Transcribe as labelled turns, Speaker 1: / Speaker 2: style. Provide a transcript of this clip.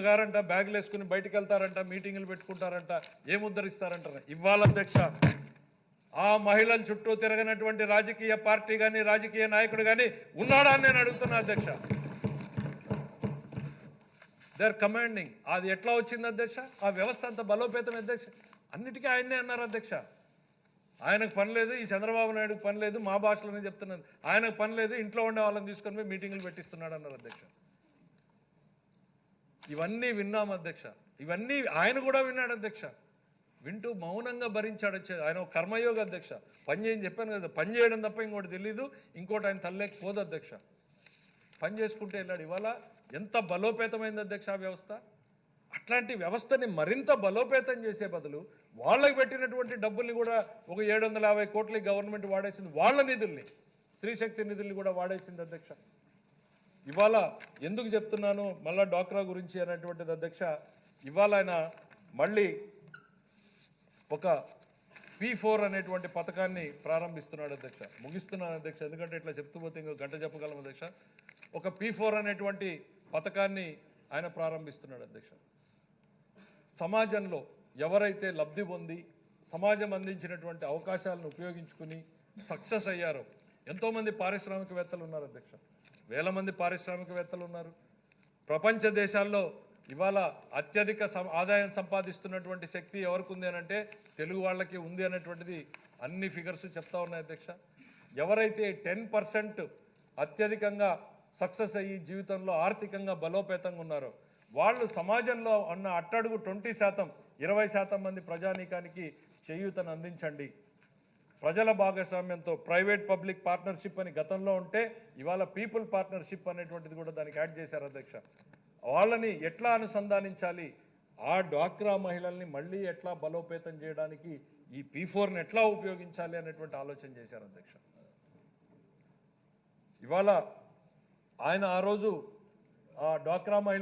Speaker 1: గారంట బ్యాగులు వేసుకుని బయటికి వెళ్తారంట మీటింగులు పెట్టుకుంటారంట ఏం ఇవాళ అధ్యక్ష. ఆ మహిళల చుట్టూ తిరగనటువంటి రాజకీయ పార్టీ కానీ రాజకీయ నాయకుడు కానీ ఉన్నాడా అని నేను అడుగుతున్నా అధ్యక్ష. దే ఆర్ కమాండింగ్ అది ఎట్లా వచ్చింది అధ్యక్ష? ఆ వ్యవస్థ అంత బలోపేతం అధ్యక్ష. అన్నిటికీ ఆయన్నే అన్నారు అధ్యక్ష. ఆయనకు పని లేదు ఈ చంద్రబాబు నాయుడుకి పని లేదు మా భాషలోనే చెప్తున్నాను ఆయనకు పని లేదు ఇంట్లో ఉండే వాళ్ళని తీసుకొని పోయి మీటింగులు పెట్టిస్తున్నాడు అన్నారు అధ్యక్ష. ఇవన్నీ విన్నాం అధ్యక్ష. ఇవన్నీ ఆయన కూడా విన్నాడు అధ్యక్ష. వింటూ మౌనంగా భరించాడు ఆయన ఒక కర్మయోగ అధ్యక్ష. పని చేయని చెప్పాను కదా పని చేయడం తప్ప ఇంకోటి తెలీదు. ఇంకోటి ఆయన తల్లేకి పోదు అధ్యక్ష. పని చేసుకుంటే వెళ్ళాడు. ఇవాళ ఎంత బలోపేతమైంది అధ్యక్ష ఆ వ్యవస్థ? అట్లాంటి వ్యవస్థని మరింత బలోపేతం చేసే బదులు వాళ్ళకి పెట్టినటువంటి డబ్బుల్ని కూడా ఒక ఏడు వందల యాభై కోట్లకి గవర్నమెంట్ వాడేసింది వాళ్ళ నిధుల్ని. స్త్రీశక్తి నిధుల్ని కూడా వాడేసింది అధ్యక్ష. ఇవాళ ఎందుకు చెప్తున్నాను? మళ్ళా డాక్రా గురించి అనేటువంటిది అధ్యక్ష ఇవాళ ఆయన మళ్ళీ ఒక పీ ఫోర్ అనేటువంటి పథకాన్ని ప్రారంభిస్తున్నాడు అధ్యక్ష. ముగిస్తున్నాను అధ్యక్ష ఎందుకంటే ఇట్లా చెప్తూ పోతే ఇంకో గంట చెప్పగలం అధ్యక్ష. ఒక పి ఫోర్ అనేటువంటి పథకాన్ని ఆయన ప్రారంభిస్తున్నాడు అధ్యక్ష. సమాజంలో ఎవరైతే లబ్ధి పొంది సమాజం అందించినటువంటి అవకాశాలను ఉపయోగించుకుని సక్సెస్ అయ్యారో ఎంతోమంది పారిశ్రామికవేత్తలు ఉన్నారు అధ్యక్ష. వేల మంది పారిశ్రామికవేత్తలు ఉన్నారు. ప్రపంచ దేశాల్లో ఇవాళ అత్యధిక సం- ఆదాయం సంపాదిస్తున్నటువంటి శక్తి ఎవరికి ఉంది అంటే తెలుగు వాళ్ళకి ఉంది అనేటువంటిది అన్ని ఫిగర్స్ చెప్తా ఉన్నాయి అధ్యక్ష. ఎవరైతే టెన్ పర్సెంట్ అత్యధికంగా సక్సెస్ అయ్యి జీవితంలో ఆర్థికంగా బలోపేతంగా ఉన్నారో వాళ్ళు సమాజంలో ఉన్న అట్టడుగు ట్వంటీ శాతం ఇరవై శాతం మంది ప్రజానీకానికి చేయూతను అందించండి. ప్రజల భాగస్వామ్యంతో ప్రైవేట్ పబ్లిక్ పార్ట్నర్షిప్ అని గతంలో ఉంటే ఇవాళ పీపుల్ పార్ట్నర్షిప్ అనేటువంటిది కూడా దానికి యాడ్ చేశారు అధ్యక్ష. వాళ్ళని ఎట్లా అనుసంధానించాలి? ఆ డ్వాక్రా మహిళల్ని మళ్ళీ ఎట్లా బలోపేతం చేయడానికి ఈ పీ ఫోర్ని ఎట్లా ఉపయోగించాలి అనేటువంటి ఆలోచన చేశారు అధ్యక్ష. ఇవాళ ఆయన ఆ రోజు ఆ డ్వాక్రా మహిళ